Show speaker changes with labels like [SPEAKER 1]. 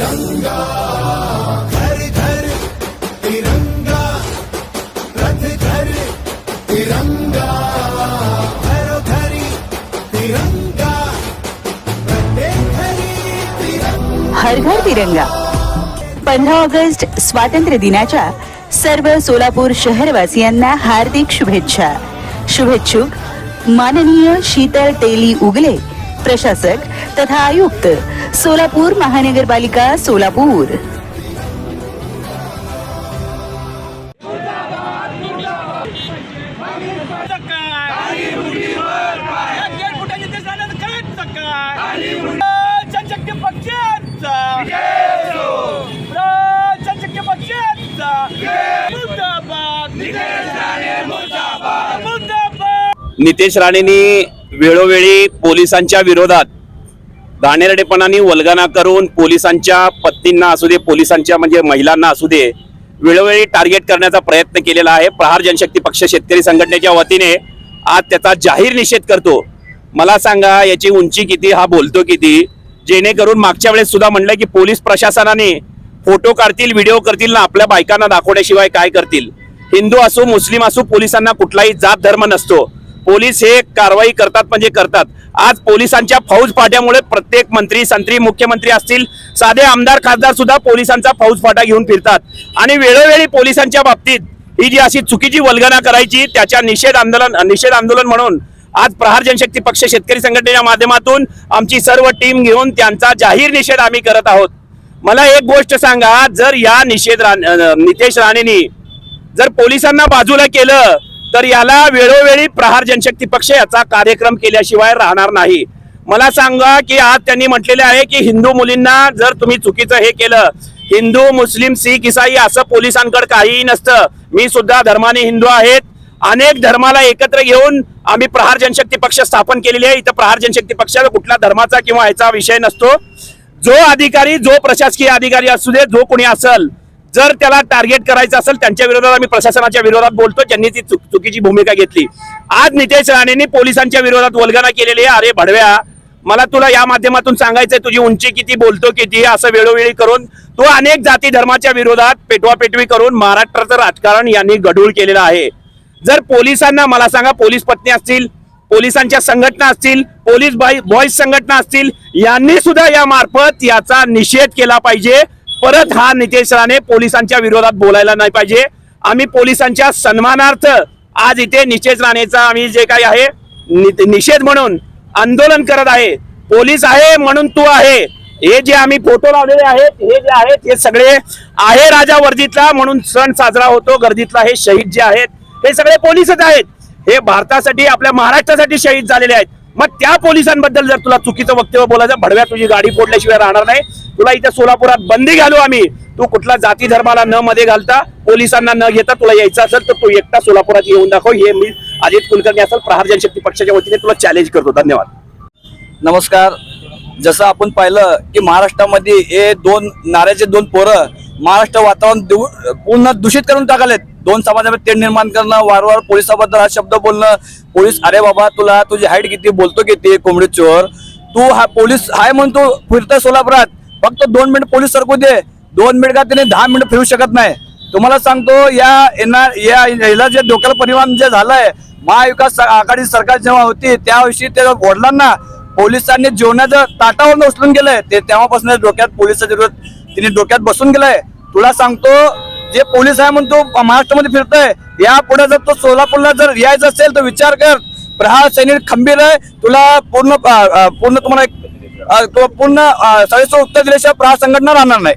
[SPEAKER 1] तिरंगा तिरंगा हर घर तिरंगा. पंधरा ऑगस्ट स्वातंत्र्य दिनाच्या सर्व सोलापूर शहरवासियांना हार्दिक शुभेच्छा. शुभेच्छुक माननीय शीतल टेली उगले प्रशासक तथा आयुक्त सोलापूर महानगरपालिका सोलापूर.
[SPEAKER 2] नितेश राणेंनी वेळोवेळी पोलिसांच्या विरोधात घाणेरडेपणाने वल्गना करून पोलिसांच्या पत्नींना असू दे पोलिसांच्या म्हणजे महिलांना असू दे वेळोवेळी टार्गेट करण्याचा प्रयत्न केलेला आहे. प्रहार जनशक्ती पक्ष शेतकरी संघटनेच्या वतीने आज त्याचा जाहीर निषेध करतो. मला सांगा याची उंची किती हा बोलतो किती? जेणेकरून मागच्या वेळेस सुद्धा म्हणलं की पोलीस प्रशासनाने फोटो काढतील व्हिडिओ करतील ना आपल्या बायकांना दाखवण्याशिवाय काय करतील? हिंदू असो मुस्लिम असो पोलिसांना कुठलाही जात धर्म नसतो. पोलीस हे कारवाई करतात म्हणजे करतात. आज पोलिसांच्या फौज फाट्यामुळे प्रत्येक मंत्री संत्री मुख्यमंत्री असतील साधे आमदार खासदार सुद्धा पोलिसांचा फौज फाटा घेऊन फिरतात. आणि वेळोवेळी पोलिसांच्या बाबतीत ही जी अशी चुकीची वल्गना करायची त्याच्या निषेध आंदोलन निषेध आंदोलन म्हणून आज प्रहार जनशक्ती पक्ष शेतकरी संघटनेच्या माध्यमातून आमची सर्व टीम घेऊन त्यांचा जाहीर निषेध आम्ही करत आहोत. मला एक गोष्ट सांगा जर या निषेध रा- नितेश राणेंनी जर पोलिसांना बाजूला केलं तर याला वेळोवेळी प्रहार जनशक्ती पक्ष याचा कार्यक्रम केल्याशिवाय राहणार नाही. मला सांगा की आज त्यांनी म्हटलेले आहे की हिंदू मुलींना जर तुम्ही चुकीचं हे केलं हिंदू मुस्लिम सिख इसाई असं पोलिसांकडे काहीही नसतं. मी सुद्धा धर्माने हिंदू आहेत. अनेक धर्माला एकत्र घेऊन आम्ही प्रहार जनशक्ती पक्ष स्थापन केलेली आहे. इथं प्रहार जनशक्ती पक्षाला कुठला धर्माचा किंवा ह्याचा विषय नसतो. जो अधिकारी जो प्रशासकीय अधिकारी असू दे जो कोणी असेल जर त्याला टार्गेट करायचं असेल त्यांच्या विरोधात आम्ही प्रशासनाच्या विरोधात बोलतो ज्यांनी ती चुक- चुकीची भूमिका घेतली. आज नितेश राणेंनी पोलिसांच्या विरोधात वल्गना केलेली आहे. अरे भडव्या मला तुला या माध्यमातून सांगायचंय तुझी उंची किती बोलतो किती असं वेळोवेळी करून तो अनेक जाती धर्माच्या विरोधात पेटवापेटवी करून महाराष्ट्राचं राजकारण यांनी गढूळ केलेलं आहे. जर पोलिसांना मला सांगा पोलीस पत्नी असतील पोलिसांच्या संघटना असतील पोलीस बॉईज संघटना असतील यांनी सुद्धा या मार्फत याचा निषेध केला पाहिजे. परत हा नितेश राणे पोलिसांच्या विरोधात बोलायला नाही पाहिजे. आम्ही पोलिसांच्या सन्मानार्थ आज इथे नितेश राणेचा आम्ही जे काही आहे नि- निषेध म्हणून आंदोलन करत आहे. पोलीस आहे म्हणून तू आहे. हे जे आम्ही फोटो लावलेले आहेत हे जे आहेत हे सगळे आहे राजा वर्दीतला म्हणून सण साजरा होतो. गर्दीतला हे शहीद जे आहेत हे सगळे पोलीसच आहेत. हे भारतासाठी आपल्या महाराष्ट्रासाठी शहीद झालेले आहेत. मग त्या पोलिसांबद्दल जर तुला चुकीचं वक्तव्य बोलायचं भडव्या तुझी गाडी फोडल्याशिवाय राहणार नाही. तुला इथे सोलापुरात बंदी घालू आम्ही. तू कुठला जाती धर्माला न मध्ये घालता पोलिसांना न घेता तुला यायचं असेल तर तू एकटा सोलापुरात येऊन दाखव. हे मी अजित कुलकर्णी असेल प्रहार जनशक्ती पक्षाच्या वतीने तुला चॅलेंज करतो. धन्यवाद.
[SPEAKER 3] नमस्कार. जसं आपण पाहिलं की महाराष्ट्रामध्ये हे दोन नाऱ्याचे दोन पोरं महाराष्ट्र वातावरण देऊ- पूर्ण दूषित करून टाकलेत. दोन समाजामध्ये तेढ निर्माण करणं वारंवार पोलिसाबद्दल हा शब्द बोलणं. पोलीस अरे बाबा तुला तुझी हाईट किती बोलतो किती कोंबडी चोर. तू हा पोलीस हाय म्हणतो फिरतोय सोलापुरात. फक्त दोन मिनिट पोलीस सरकू दे. दोन मिनिट का त्याने दहा मिनिट फिरू शकत नाही. तुम्हाला सांगतो या येणार या याला जे डोक्याला परिणाम जे झालाय महाविकास आघाडी सरकार जेव्हा होती त्याविषयी त्या वडिलांना पोलिसांनी जेवणाचं ताटावर उचलून गेलंय ते तेव्हापासून डोक्यात पोलिसाच्या तिने डोक्यात बसून गेलंय तुला सांगतो जे पोलीस आहे म्हणतो महाराष्ट्रामध्ये फिरतोय या पुढे जर तो सोलापूरला जर यायचं असेल तर विचार कर. प्रहार सैनिक खंबीर आहे. तुला पूर्ण पूर्ण तुम्हाला पूर्ण अं, उत्तर दिल्याशिवाय प्रहार संघटना राहणार नाही.